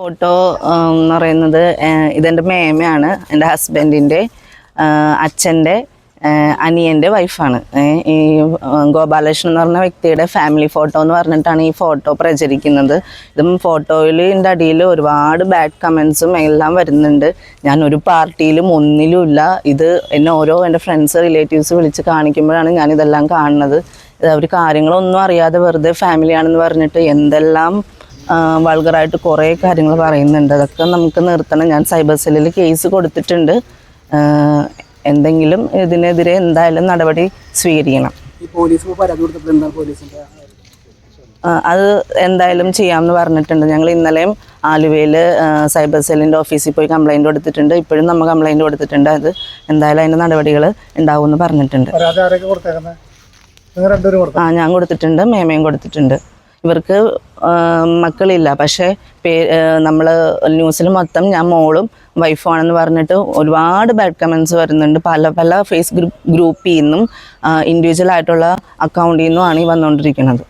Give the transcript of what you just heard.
Photo എന്ന് പറയുന്നത് ഇതെന്റെ മേമയാണ് എന്റെ ഹസ്ബൻഡിന്റെ അച്ഛന്റെ അനിയന്റെ വൈഫാണ്. ഈ ഗോപാലകൃഷ്ണൻ എന്ന് പറഞ്ഞ വ്യക്തിയുടെ ഫാമിലി ഫോട്ടോ എന്ന് പറഞ്ഞിട്ടാണ് ഈ ഫോട്ടോ പ്രചരിക്കുന്നത്. ഇതും ഫോട്ടോയിൽ ഇതിന്റെ അടിയിൽ ഒരുപാട് ബാഡ് കമൻസും എല്ലാം വരുന്നുണ്ട്. ഞാൻ ഒരു പാർട്ടിയിലും ഒന്നിലുമില്ല ഇത് എന്നെ ഓരോ എന്റെ ഫ്രണ്ട്സ് റിലേറ്റീവ്സ് വിളിച്ച് കാണിക്കുമ്പോഴാണ് ഞാൻ ഇതെല്ലാം കാണുന്നത്. അവർ കാര്യങ്ങളൊന്നും അറിയാതെ വെറുതെ ഫാമിലിയാണെന്ന് പറഞ്ഞിട്ട് എന്തെല്ലാം വൾഗറായിട്ട് കുറേ കാര്യങ്ങൾ പറയുന്നുണ്ട്. അതൊക്കെ നമുക്ക് നിർത്തണം. ഞാൻ സൈബർ സെല്ലിൽ കേസ് കൊടുത്തിട്ടുണ്ട്. എന്തെങ്കിലും ഇതിനെതിരെ എന്തായാലും നടപടി സ്വീകരിക്കണം. അത് എന്തായാലും ചെയ്യാമെന്ന് പറഞ്ഞിട്ടുണ്ട്. ഞങ്ങൾ ഇന്നലെയും ആലുവയിൽ സൈബർ സെല്ലിന്റെ ഓഫീസിൽ പോയി കംപ്ലൈന്റ് കൊടുത്തിട്ടുണ്ട്. ഇപ്പോഴും നമ്മൾ കംപ്ലൈന്റ് കൊടുത്തിട്ടുണ്ട്. അത് എന്തായാലും അതിന്റെ നടപടികൾ ഉണ്ടാവുമെന്ന് പറഞ്ഞിട്ടുണ്ട്. ആ ഞാൻ കൊടുത്തിട്ടുണ്ട്. മേമയും കൊടുത്തിട്ടുണ്ട്. ഇവർക്ക് മക്കളില്ല. പക്ഷേ പേ നമ്മൾ ന്യൂസിൽ മൊത്തം ഞാൻ മോളും വൈഫും ആണെന്ന് പറഞ്ഞിട്ട് ഒരുപാട് ബാഡ് കമൻസ് വരുന്നുണ്ട്. പല പല ഫേസ് ഗ്രൂപ്പ് ഗ്രൂപ്പിൽ നിന്നും ഇൻഡിവിജ്വൽ ആയിട്ടുള്ള അക്കൗണ്ടിൽ നിന്നും ആണ് ഈ വന്നുകൊണ്ടിരിക്കുന്നത്